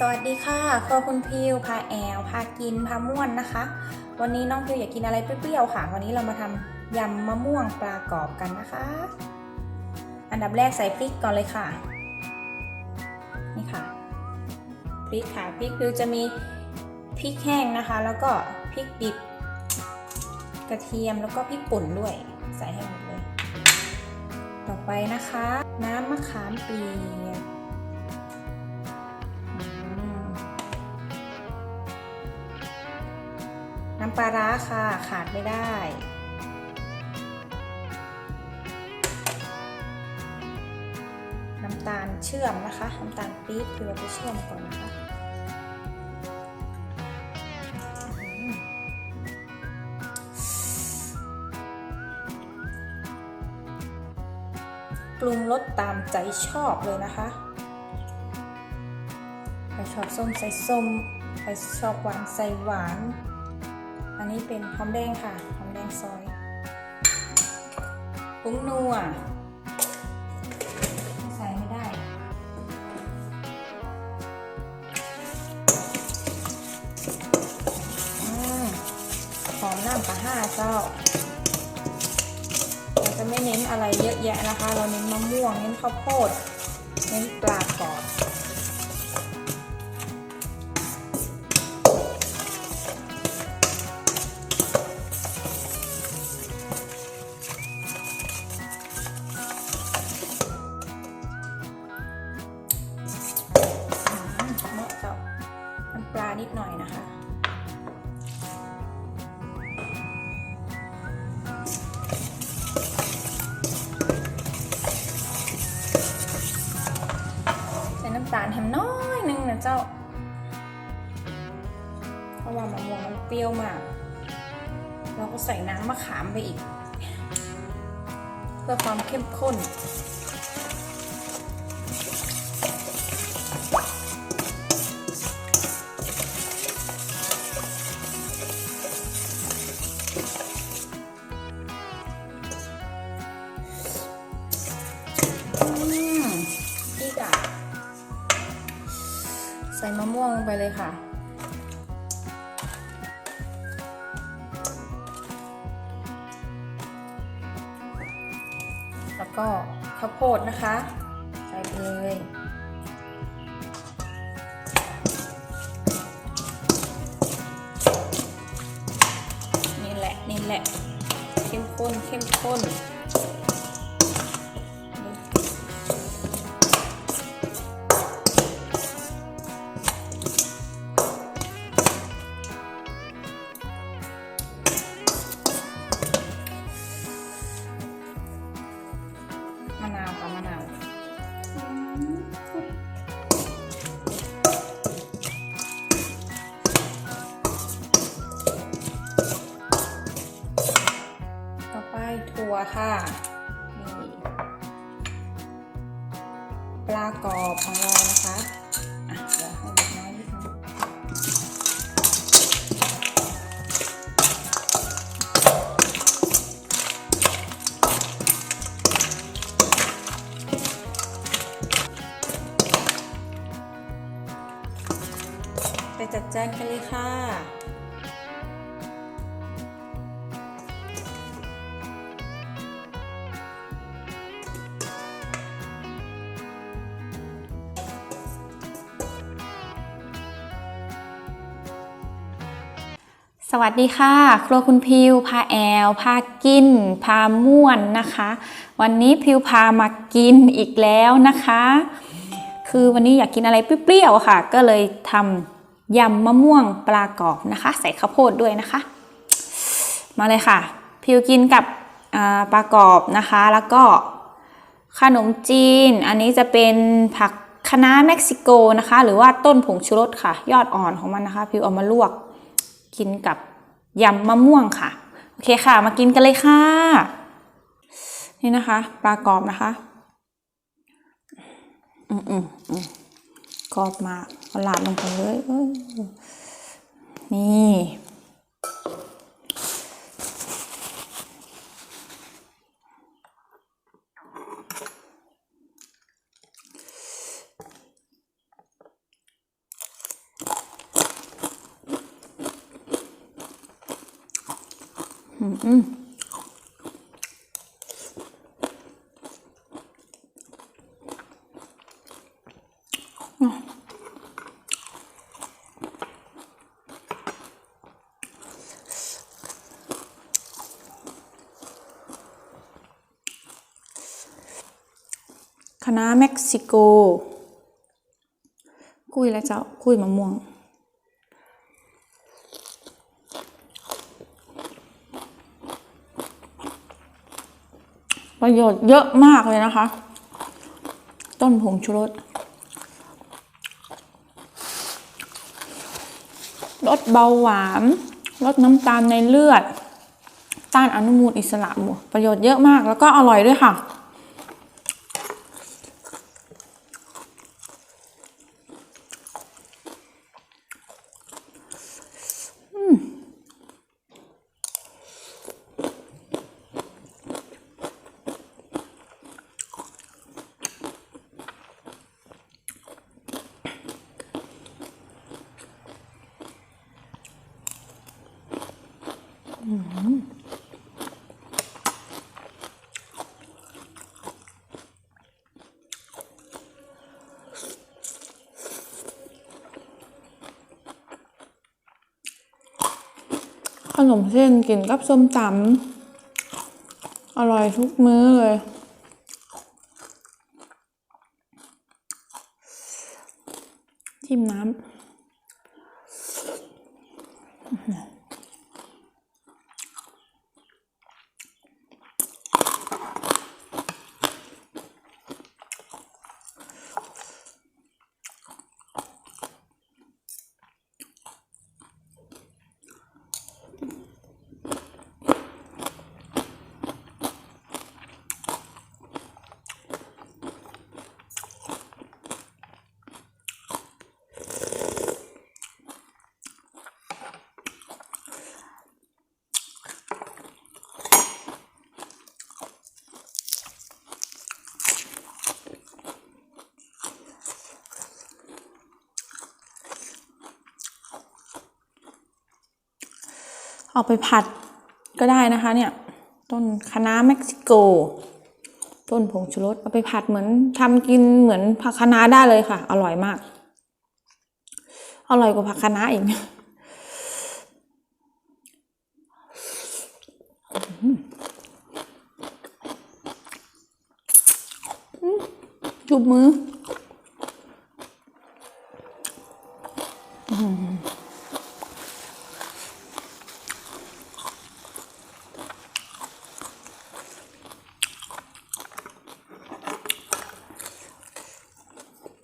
สวัสดีค่ะครัวคุณพิวพาแอลพากินพาม่วนนะคะ วันนี้น้องพิวอยากกินอะไรเปรี้ยวๆค่ะ วันนี้เรามาทำยำมะม่วงปลากรอบกันนะคะ อันดับแรกใส่พริกก่อนเลยค่ะ นี่ค่ะ พริกค่ะ พริกพิวจะมีพริกแห้งนะคะ แล้วก็พริกดิบ กระเทียมแล้วก็พริกป่นด้วย ใส่ให้หมดเลย ต่อไปนะคะ น้ำมะขามเปียก น้ำปลาร้าค่ะขาดไม่ได้ น้ำตาลเชื่อมนะคะ น้ำตาลปี๊บคือเราไปเชื่อมก่อนนะคะปรุงรสตามใจชอบเลยนะคะใครชอบส้มใส่ส้มใครชอบหวานใส่หวาน นี้เป็นหอมแดงค่ะ หอมแดงซอยปุ้งนัว ใส่ไม่ได้ หอมน้ำปลาห้าเจ้าเราจะไม่เน้นอะไรเยอะแยะนะคะ เราเน้นมะม่วง เน้นข้าวโพด เน้นปลา ราะว่ามะม่วงมันเปรี้ยวมาก เราก็ใส่น้ำมะขามไปอีก เพื่อความเข้มข้นอืมอีกอะใส่มะม่วงลงไปเลยค่ะ ก็ข้าวโพดนะคะ ใส่ไปเลยนี่แหละนี่แหละเข้มข้นเข้มข้น ค่ะนี่ปลากรอบของเรานะคะอะเดี๋ยวให้เล็กน้อยนิดนึงไปจัดจานกันเลยค่ะ วัสดีค่ะ ครัวคุณพิวพาแอลพากิน พาม่วนนะคะ วันนี้พิวพามากินอีกแล้วนะคะ คือวันนี้อยากกินอะไรเปรี้ยวๆค่ะ ก็เลยทำยำมะม่วงปลากรอบนะคะ ใส่ข้าวโพดด้วยนะคะ มาเลยค่ะ พิวกินกับปลากรอบนะคะ แล้วก็ขนมจีน อันนี้จะเป็นผักคะน้าเม็กซิโกนะคะ หรือว่าต้นผงชูรสค่ะ ยอดอ่อนของมันนะคะ พิวเอามาลวก กินกับยำมะม่วงค่ะ โอเคค่ะ มากินกันเลยค่ะ นี่นะคะ ปลากรอบนะคะ อืมอืมอืมกรอบมากเอาลาดลงไปเลยเอ้ยนี่ ซิโกกุ้ยแล้วเจ้ากุยมะม่วง ประโยชน์เยอะมากเลยนะคะ ต้นผงชูรสลดเบาหวานลดน้ำตาลในเลือด ต้านอนุมูลอิสระหมดประโยชน์เยอะมากแล้วก็อร่อยด้วยค่ะ ขนมเส้นกินกับส้มตำอร่อยทุกมื้อเลย จิ้มน้ำ เอาไปผัดก็ได้นะคะเนี่ย ต้นคะน้าเม็กซิโก ต้นผงชูรสเอาไปผัดเหมือนทำกินเหมือนผักคะน้าได้เลยค่ะ อร่อยมาก อร่อยกว่าผักคะน้าอีกจุบมือ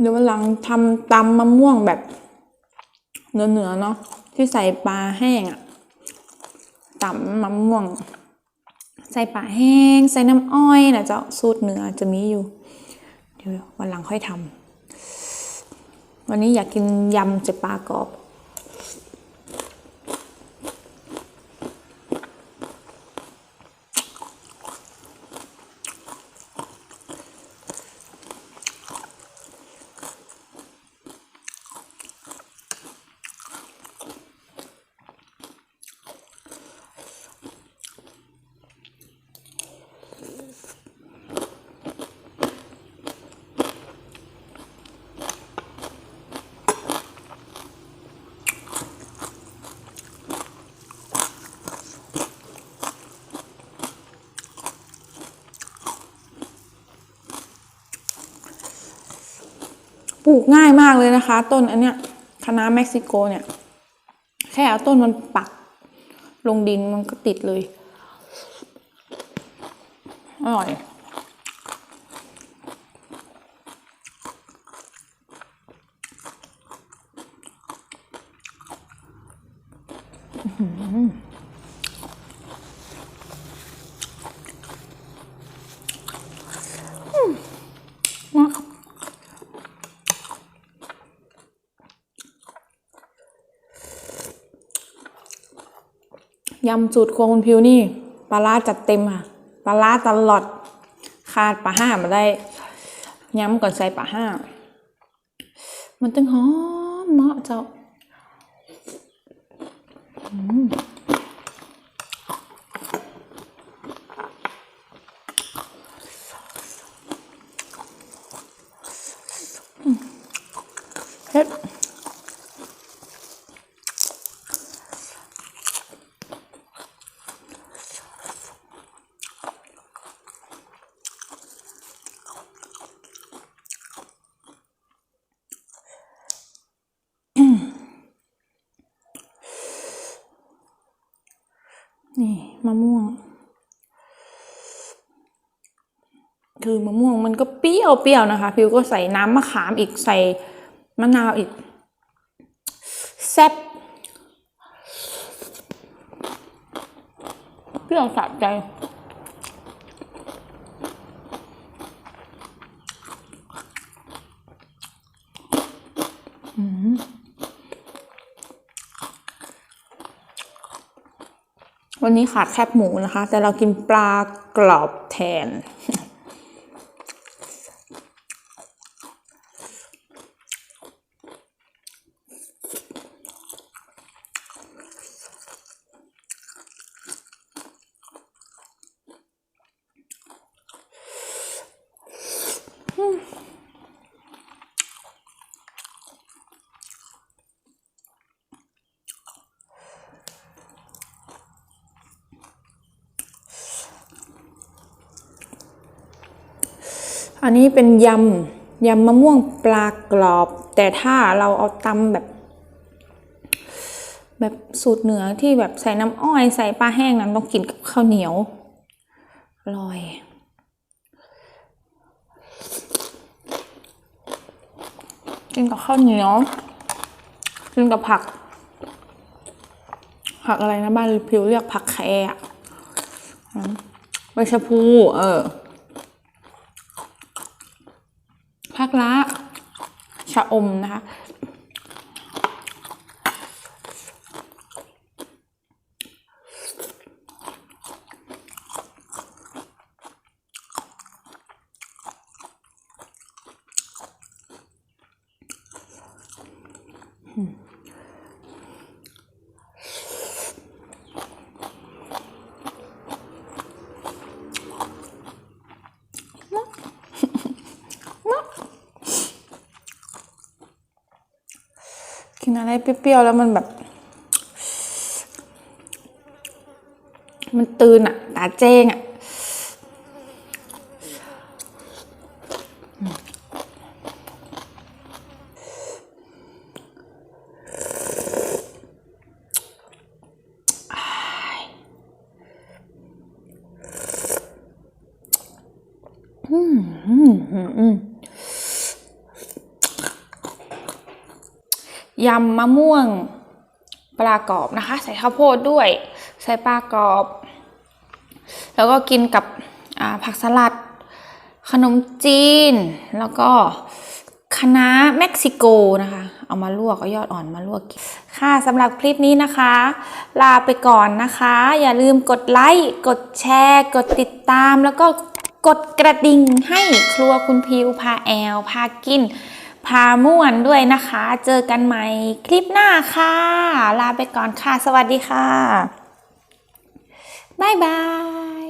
เดี๋ยววันหลังทำตำมะม่วงแบบเนื้อๆเนาะที่ใส่ปลาแห้งอะตำมะม่วง ใส่ปลาแห้ง ใส่น้ำอ้อยนะเจ้าสูตรเนื้อจะมีอยู่ เดี๋ยววันหลังค่อยทำวันนี้อยากกินยำเจ็บปลากรอบ ป ลูกง่ายมากเลยนะคะ ต้นอันเนี้ยคณะเม็กซิโกเนี่ย แค่เอาต้นมันปักลงดินมันก็ติดเลย อร่อย ยำสูตรครัวคุณพิวนี่ปลาล่าจัดเต็มค่ะปลาล่าตลอดขาดปลาห้ามาได้ย้ำก่อนใส่ปลาห้า มันตึงหอมเหมาะเจ้าเฮ็ด นี่มะม่วง คือมะม่วงมันก็เปรี้ยวเปรี้ยวนะคะ พิวก็ใส่น้ำมะขามอีกใส่มะนาวอีก แซ่บเปรี้ยวสะใจ วันนี้ขาดแคบหมูนะคะ แต่เรากินปลากรอบแทน อันนี้เป็นยำยำมะม่วงปลากรอบ แต่ถ้าเราเอาตำแบบ แบบสูตรเหนือที่แบบใส่น้ำอ้อยใส่ปลาแห้งนั้นต้องกินกับข้าวเหนียวอร่อยกินกับข้าวเหนียวกินกับผัก ผักอะไรนะบ้านพิวเรียกผักแคอะอืมใบชะพู เออ พักละชะอมนะคะ อะไรเปรี้ยวๆแล้วมันแบบ มันตื่นอะตาเจ้งอะอืมอืมอืมอืม ยำมะม่วงปลากรอบนะคะ ใส่ข้าวโพดด้วย ใส่ปลากรอบ แล้วก็กินกับผักสลัด ขนมจีน แล้วก็คะน้าเม็กซิโกนะคะ เอามาลวกเอายอดอ่อนมาลวกกินค่ะสำหรับคลิปนี้นะคะ ลาไปก่อนนะคะ อย่าลืมกดไลค์กดแชร์ กดติดตามแล้วก็กดกระดิ่งให้ครัวคุณพิวพาแอล พากิน พาม่วนด้วยนะคะ เจอกันใหม่คลิปหน้าค่ะ ลาไปก่อนค่ะ สวัสดีค่ะ บ๊ายบาย